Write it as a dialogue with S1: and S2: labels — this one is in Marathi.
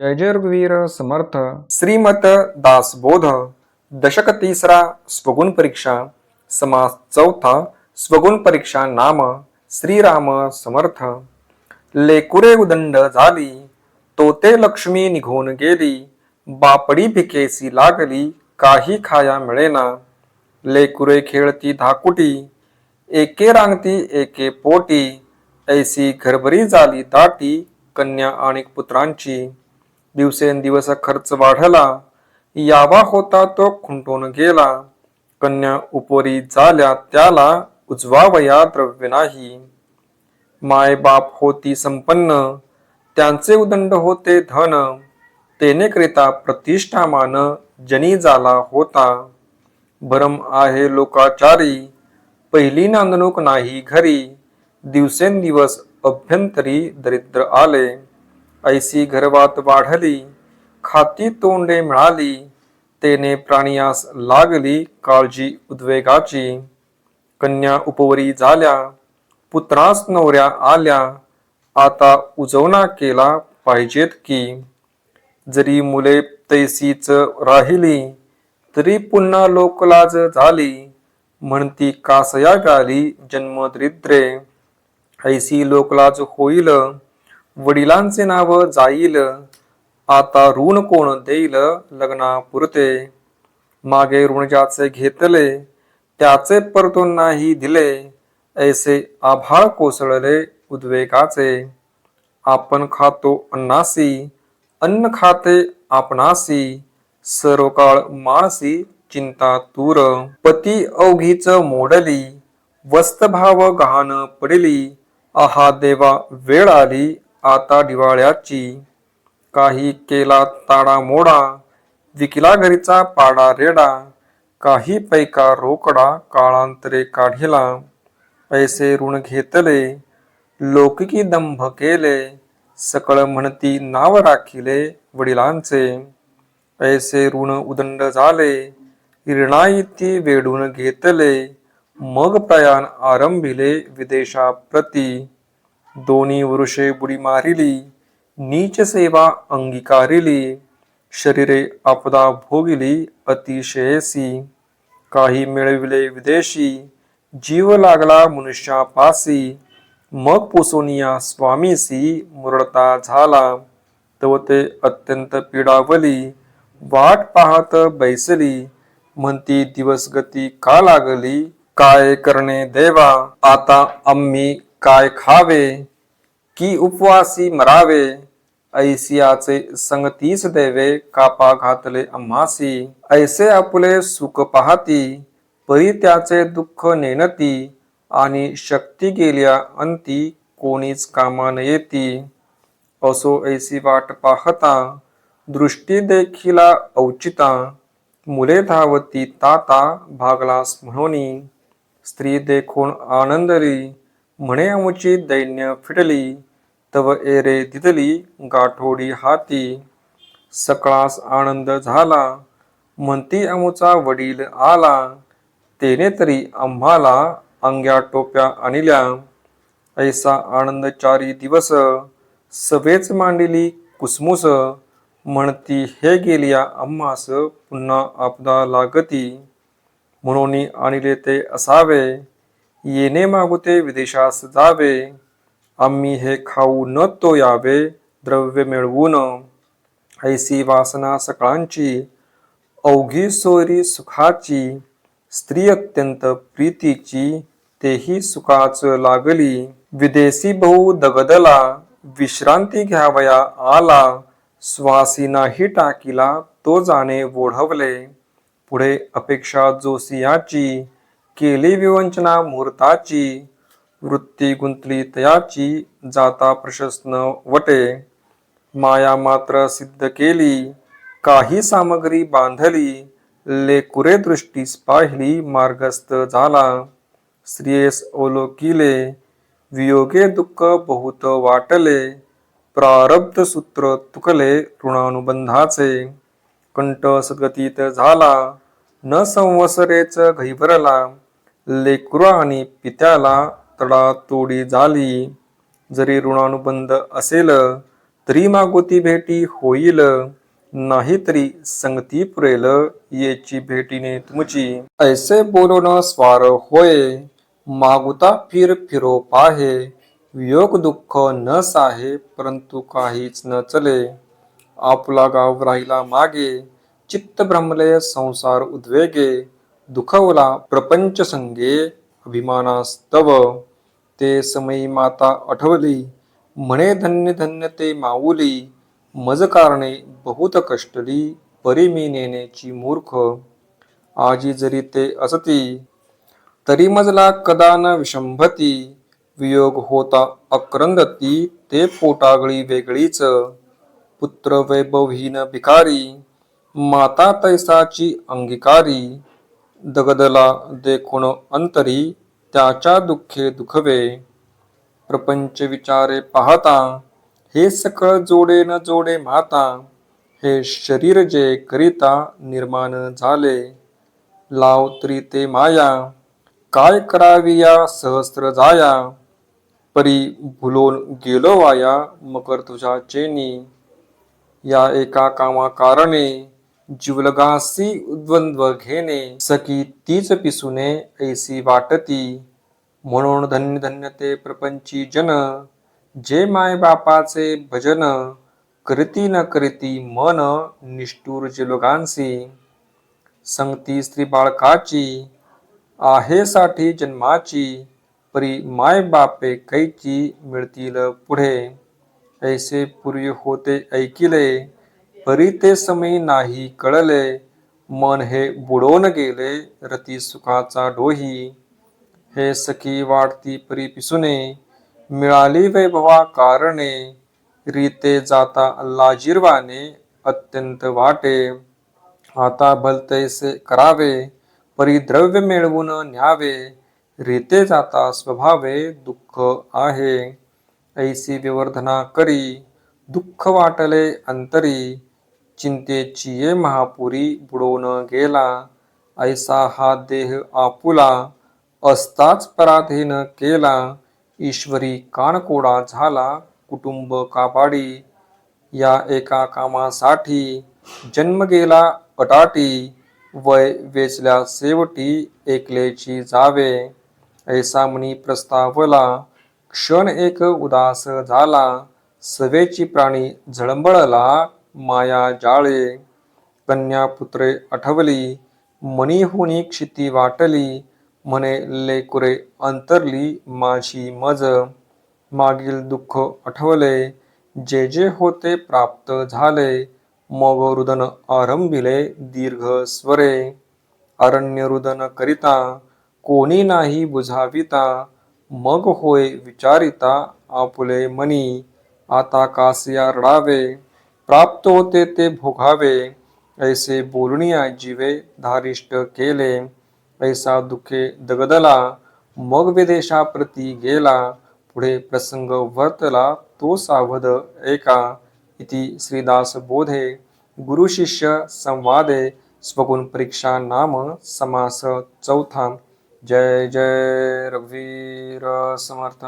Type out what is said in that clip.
S1: जय जय रघुवीर समर्थ।
S2: श्रीमत दासबोध। दशक तिसरा स्वगुण परीक्षा। समास चौथा स्वगुण परीक्षा नाम। श्रीराम समर्थ। लेकुरे उदंड झाली। तोते लक्ष्मी निघून गेली। बापडी भिकेसी लागली। काही खाया मिळेना। लेकुरे खेळती धाकुटी। एके रांगती एके पोटी। ऐसी घरभरी झाली दाटी कन्या आणि पुत्रांची। दिवसेंदिवस खर्च वाढला यावा होता तो खुंटून गेला. कन्या उपरी झाल्या त्याला उजवावया द्रव्य नाही. माय बाप होती संपन्न त्यांचे उदंड होते धन. तेने करिता प्रतिष्ठामान जनी झाला होता. भरम आहे लोकाचारी पहिली नांदणूक नाही घरी. दिवसेंदिवस अभ्यंतरी दरिद्र आले. ऐसी घरवात वाढली खाती तोंडे मिळाली तेने प्राणियास लागली काळजी उद्वेगाची. कन्या उपवरी झाल्या पुत्रास नवऱ्या आल्या आता उजवणा केला पाहिजेत की. जरी मुले तैसीच राहिली तरी पुन्हा लोकलाज झाली म्हणती कासया गाली जन्मदरिद्रे. ऐसी लोकलाज होईल वडिलांचे नाव जाईल. आता ऋण कोण देईल? लग्नापुरते. मागे ऋण ज्याचे घेतले त्याचे परतून नाही दिले. ऐसे आभाळ कोसळले उद्वेगाचे. आपण खातो अन्नासी अन्न खाते आपणासी. सर्व काळ मानसी चिंता तूर पती अवघीच मोडली वस्तभाव गहाण पडली. आहा देवा वेळ आली आता दिवाळ्याची काही केला ताडा मोडा विकिला घरीचा पाडा रेडा काही पैका रोकडा काळांतरे काढिला. पैसे ऋण घेतले लौकिकी दंभ केले सकळ म्हणती नाव राखिले वडिलांचे. पैसे ऋण उदंड झाले ऋणाईती वेडून घेतले मग प्रयाण आरंभिले विदेशाप्रती. दोन्ही वृषे बुडी मारिली नीच सेवा अंगीकारिली शरीरे आपदा भोगिली अतिशयसी. काही मिळविले विदेशी जीव लागला मनुष्यापासी. मग पुसोनिया स्वामीसी मुरडता झाला. तव ते अत्यंत पिडावली वाट पाहत बैसली. म्हणती दिवसगती का लागली? काय करणे देवा? आता आम्ही काय खावे? की उपवासी मरावे? ऐसियाचे संगतीस देवे कापा घातले अम्मासी. ऐसे आपले सुख पाहती परी त्याचे दुःख नेनती आणि शक्ती गेल्या अंती कोणीच कामा येती. असो ऐसी वाट पाहता दृष्टी देखिला औचिता मुले धावती ताता भागलास म्हणून. स्त्री देखून आनंदरी म्हणे आमुची दैन्य फिटली तव एरे दिदली गाठोडी हाती. सकळास आनंद झाला म्हणती आमुचा वडील आला. तेने तरी आम्हाला अंग्या टोप्या आणल्या. ऐसा आनंद चारी दिवस सवेच मांडिली कुसमुस. म्हणती हे गेलिया आम्हास पुन्हा आपदा लागती. म्हणून आणले ते असावे. येणे मागुते विदेशास जावे. आम्ही हे खाऊ न तो यावे द्रव्य मिळवून. ऐसी वासना सकाळांची अवघी सोयरी सुखाची स्त्री अत्यंत प्रीतीची तेही सुखाच लागली. विदेशी बहु दगदला विश्रांती घ्यावया आला. श्वासी नाही टाकीला तो जाणे ओढवले. पुढे अपेक्षा जोसियाची केली विवंचना मुहूर्ताची वृत्ती गुंतली तयाची जाता प्रशस्न वटे. माया मात्र सिद्ध केली काही सामग्री बांधली लेकुरे दृष्टीस पाहिली मार्गस्थ झाला. स्त्रियेस ओलोकिले वियोगे दुःख बहुत वाटले प्रारब्ध सूत्र तुकले ऋणानुबंधाचे. कंठ सद्गतीत झाला न संवसरेच घैबरला लेकरू आणि पित्याला तडातोडी झाली. जरी ऋणानुबंध असेल तरी मागोती भेटी होईल. नाही तरी संगती पुरेल येची भेटीने तुमची. ऐसे बोलून स्वार होय मागुता फिर फिरो पाहे. वियोग दुःख न साहे परंतु काहीच न चले. आपला गाव राहिला मागे चित्त भ्रमले संसार उद्वेगे. दुखवला प्रपंच संगे अभिमानास्तव. ते समयी माता आठवली म्हणे धन्य धन्य ते माऊली मज कारणे बहुत कष्टली परी मी नेण्याची मूर्ख. आजी जरी ते असती तरी मजला कदा न विशंभती वियोग होता अक्रंदती ते पोटागळी वेगळीच. पुत्र वैभवहीन भिकारी माता तैसाची अंगीकारी दगदला देखून अंतरी त्याच्या दुःखे दुखवे. प्रपंच विचारे पाहता हे सकळ जोडे न जोडे माता हे शरीर जे करिता निर्माण झाले. लाव तरी ते माया काय करावी या सहस्र जाया? परी भुलोन गेलो वाया मकर तुझ्या चेनी. या एका कामा कारणे जीवलगासी द्वंद्व घेणे सकी तीच पिसुने ऐसी वाटती. म्हणून धन्य धन्य ते प्रपंची जन जे माय बापाचे भजन करती न करती मन निष्ठुर जिलोगांसी. संगती स्त्री बाळकाची आहे साठी जन्माची परी माय बापे कैची मिळतील पुढे. ऐसे पूर्वी होते ऐकिले परी ते समय नाही कळले मन हे बुडवून गेले रती सुखाचा डोही. हे सखी वाढती परी पिसुने मिळाली वैभवा कारणे रीते जाता अल्लाजीर्वाने अत्यंत वाटे. आता भलतैसे करावे परिद्रव्य मिळवून न्यावे रीते जाता स्वभावे दुःख आहे. ऐसी विवर्धना करी दुःख वाटले अंतरी. चिंतेची ये महापुरी बुडवून गेला. ऐसा हा देह आपुला असताच पराधीन केला. ईश्वरी कानकोडा झाला कुटुंब कापाडी. या एका कामासाठी जन्म गेला अटाटी. वय वेचल्या सेवटी एकलेची जावे. ऐसा मनी प्रस्तावला क्षण एक उदास झाला. सवेची प्राणी झळंबळला माया जाळे कन्या पुत्रे आठवली मनी होणी क्षिती वाटली म्हणे लेकुरे अंतरली माझी मज. मागील दुःख आठवले जे जे होते प्राप्त झाले मग रुदन आरंभिले दीर्घ स्वरे. अरण्य रुदन करिता कोणी नाही बुझाविता मग होय विचारिता आपुले मनी. आता कासिया रडावे. प्राप्त होते ते भोगावे ऐसे बोलणिया जीवे धारिष्ट केले ऐसा दुःखे दगदला मग विदेशाप्रती गेला पुढे प्रसंग वर्तला तो सावध एका इति श्रीदास बोधे गुरु शिष्य संवादे स्वगुण परीक्षा नाम समास चौथा। जय जय रघुवीर समर्थ।